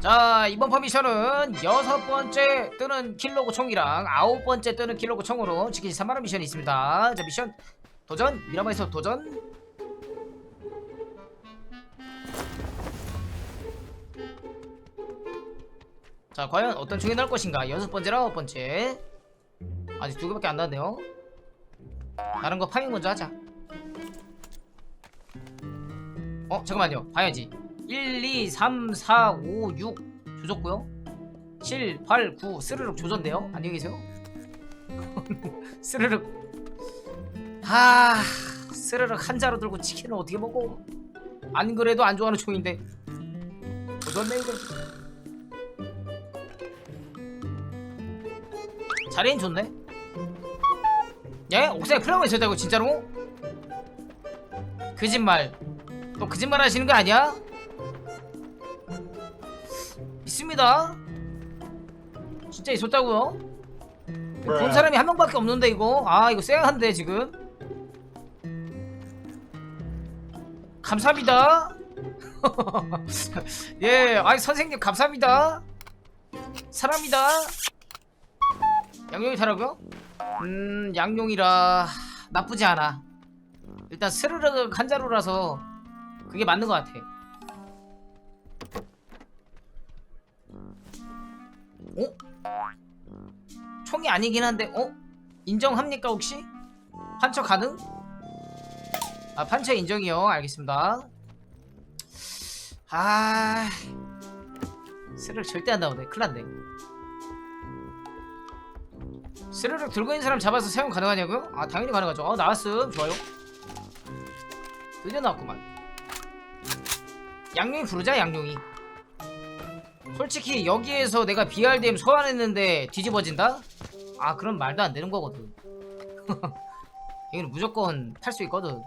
자 이번 퍼미션은 여섯 번째 뜨는 킬로그 총이랑 아홉 번째 뜨는 킬로그 총으로 치킨 3만원 미션이 있습니다. 자 미션 도전 미라마에서 도전. 자 과연 어떤 총이 나올 것인가? 여섯 번째랑 아홉 번째. 아직 두 개밖에 안 나왔네요. 다른 거 파밍 먼저 하자. 어 잠깐만요. 봐야지 1 2 3 4 5 6 조졌고요. 7 8 9 스르륵 조졌네요. 안녕히 계세요. 스르륵. 아 스르륵 한 자루 들고 치킨을 어떻게 먹어? 안 그래도 안 좋아하는 총인데. 조졌네 이거. 자리는 좋네. 예? 옥상에 플라워 있었다고 진짜로? 거짓말. 또 거짓말 하시는 거 아니야? 있습니다. 진짜 있었다고요? 본 사람이 한 명밖에 없는데 이거? 아 이거 쎄한데 지금. 감사합니다. 예 아이 선생님 감사합니다. 사랑합니다. 양용이 타라고요? 음 양용이라 나쁘지 않아. 일단 스르르 한자루라서 그게 맞는 것 같아 어? 총이 아니긴 한데 어? 인정합니까 혹시? 판처 가능? 아 판처 인정이요 알겠습니다 아 스르륵 절대 안 나오네 큰일났네 스르륵 들고 있는 사람 잡아서 사용 가능하냐고요? 아 당연히 가능하죠 어 나왔음 좋아요 드디어 나왔구만 양용이 부르자 양용이 솔직히 여기에서 내가 BRDM 소환했는데 뒤집어진다? 아 그럼 말도 안 되는 거거든. 여기는 무조건 탈 수 있거든.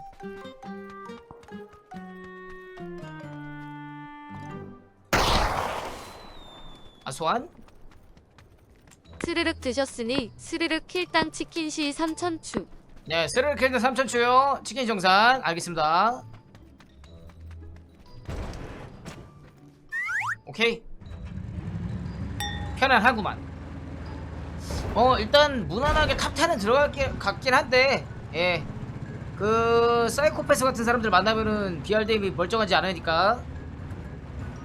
아 소환? 스르륵 드셨으니 스르륵 킬당 치킨 시 3천추. 네 스르르 캔드 3천추요. 치킨 정산. 알겠습니다. 오케이 편안하구만 어 일단 무난하게 탑10은 들어갈 게 같긴 한데 예그 사이코패스 같은 사람들 만나면은 BRDM이 멀쩡하지 않으니까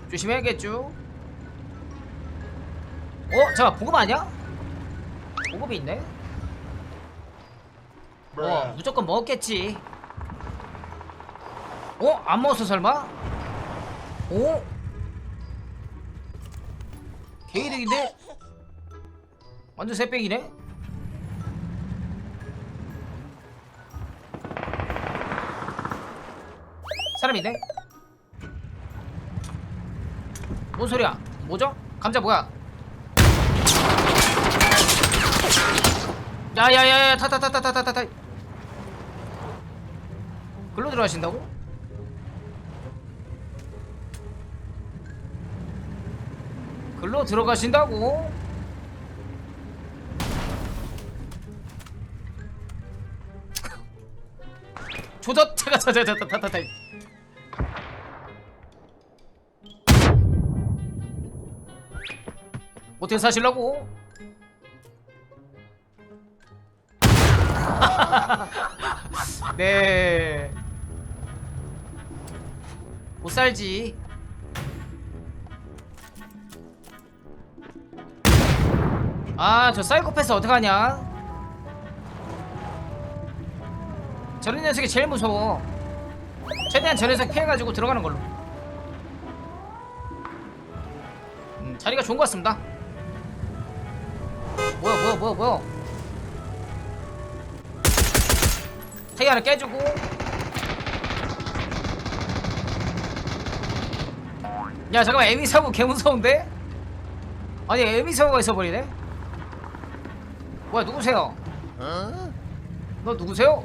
조심해야겠죠 어? 잠깐 보급 아니야? 보급이 있네 어 무조건 먹었겠지 어? 안 먹었어 설마? 어? 개이득인데? 완전 새빼기네? 사람 있네? 뭔 소리야? 뭐죠? 감자 뭐야? 야야야야 타타타타타타타 글로 들어가신다고? 글로 들어가신다고? 조졌 제가 자자자타타타 어떻게 사실라고? 네. 못 살지. 아, 저 사이코패스 어떡하냐? 저런 녀석이 제일 무서워. 최대한 저 녀석 피해가지고 들어가는 걸로. 음, 자리가 좋은 것 같습니다. 뭐야, 뭐야, 뭐야, 뭐야. 타이어 하나 깨주고 야 잠깐만 에미 사고 개 무서운데? 아니 에미 사고가 있어버리네? 뭐야 누구세요? 너 누구세요?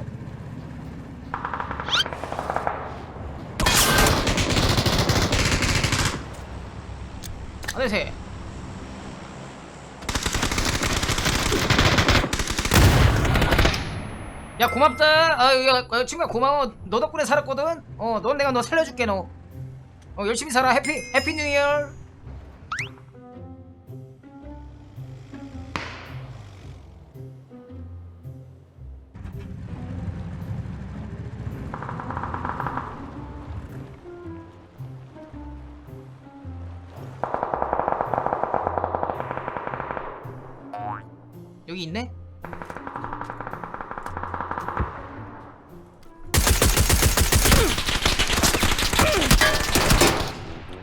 안녕하세요. 야 고맙다. 아 야, 야, 친구야 고마워. 너 덕분에 살았거든? 어 넌 내가 너 살려줄게 너. 어, 열심히 살아. 해피 해피 뉴 이어 여기 있네?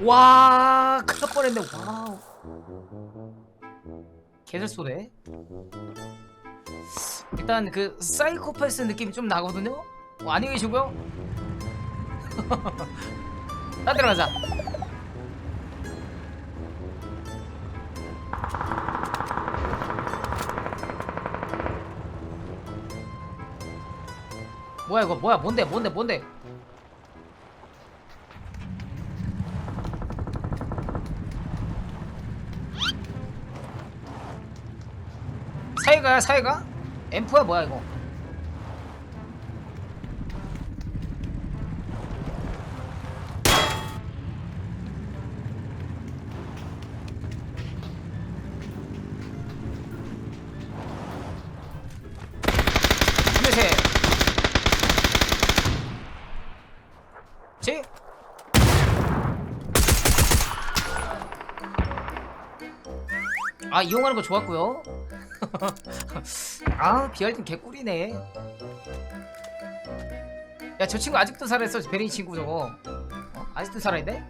와, 큰일 날 뻔했네. 와우. 개잘 쏘네. 일단 그 사이코패스 느낌이 좀 나거든요. 어, 안녕히 계시고요. 딴 데로 가자. 뭐야 이거 뭐야 뭔데 뭔데 뭔데 사이가야 사이가? 앰프야 뭐야 이거 아, 이용하는 거 좋았고요. 아, 비알팀 개꿀이네. 야, 저 친구 아직도 살아있어. 베리 친구 저거. 어? 아직도 살아있네?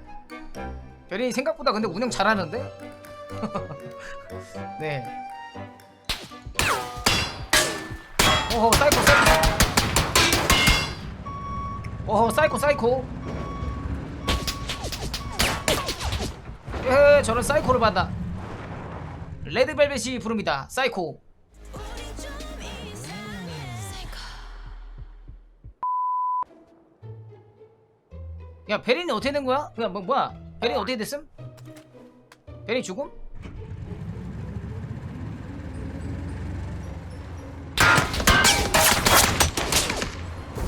베리 생각보다 근데 운영 잘하는데? 네. 오호, 사이코, 사이코. 오호, 사이코, 사이코. 에, 저는 사이코를 받다. 레드벨벳이 부릅니다. 사이코. 야 베린이 어떻게 된 거야? 야 뭐, 뭐야? 베린 어떻게 됐음? 베린 죽음?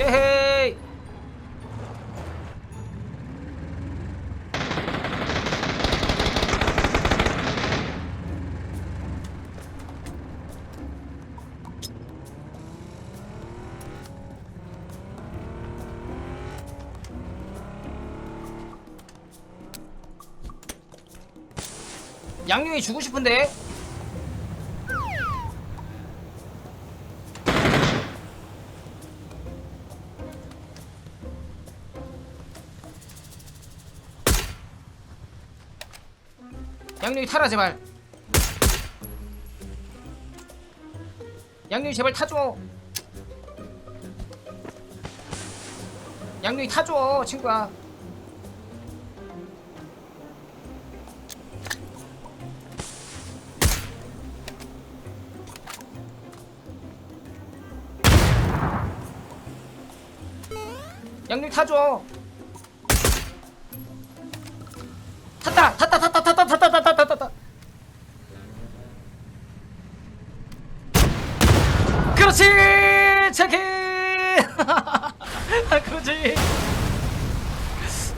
헤헤 양용이 주고 싶은데. 양용이 타라 제발. 양용이 제발 타줘. 양용이 타줘 친구야 양념 타줘. 탔다, 탔다, 탔다, 탔다, 탔다, 탔다, 탔다, 탔다. 그렇지, 체키. 그렇지.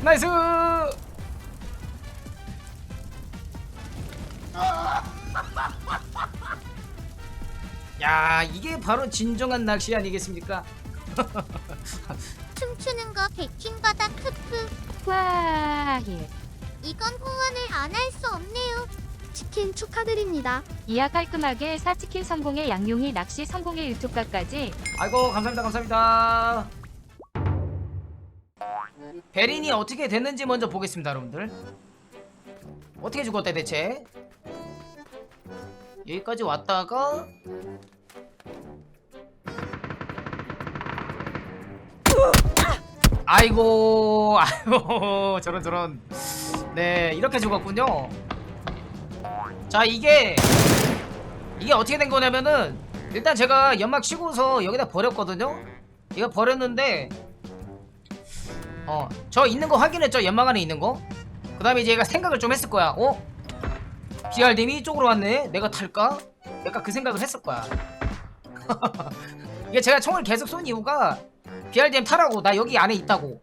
나이스. 야, 이게 바로 진정한 낚시 아니겠습니까? 춤추는 거 백킹받아 크크. 와, 예. 이건 후원을 안 할 수 없네요. 치킨 축하드립니다. 이야 깔끔하게 사치킨 성공의 양용이 낚시 성공의 유튜브까지. 아이고 감사합니다 감사합니다. 베린이 어떻게 됐는지 먼저 보겠습니다 여러분들. 어떻게 죽었대 대체? 여기까지 왔다가 아이고 아이고 저런 저런. 네 이렇게 죽었군요. 자 이게 이게 어떻게 된 거냐면은 일단 제가 연막 치고서 여기다 버렸거든요? 이거 버렸는데 어 저 있는 거 확인했죠? 연막 안에 있는 거그 다음에 이제 얘가 생각을 좀 했을 거야. 어? BR님이 이쪽으로 왔네? 내가 탈까? 약간 그 생각을 했을 거야. 이게 제가 총을 계속 쏜 이유가 BRDM 타라고. 나 여기 안에 있다고.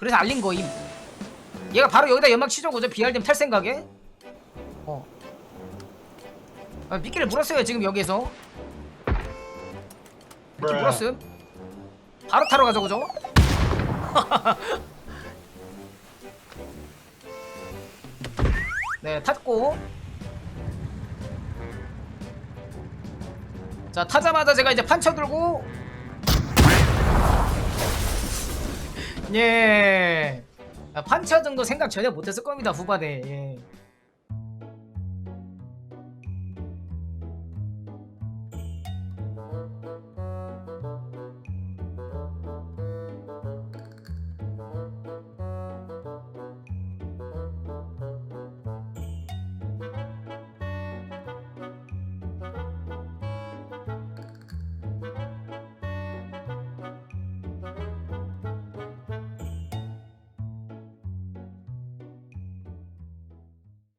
그래서 알린 거임. 얘가 바로 여기다 연막 치자고죠 BRDM 탈 생각에? 어. 아, 미끼를 물었어요 지금 여기에서. 미끼 물었음 바로 타러 가자 그죠? 네 탔고. 자 타자마자 제가 이제 판쳐 들고 예 아, 든거 생각 전혀 못했을 겁니다 후반에 예.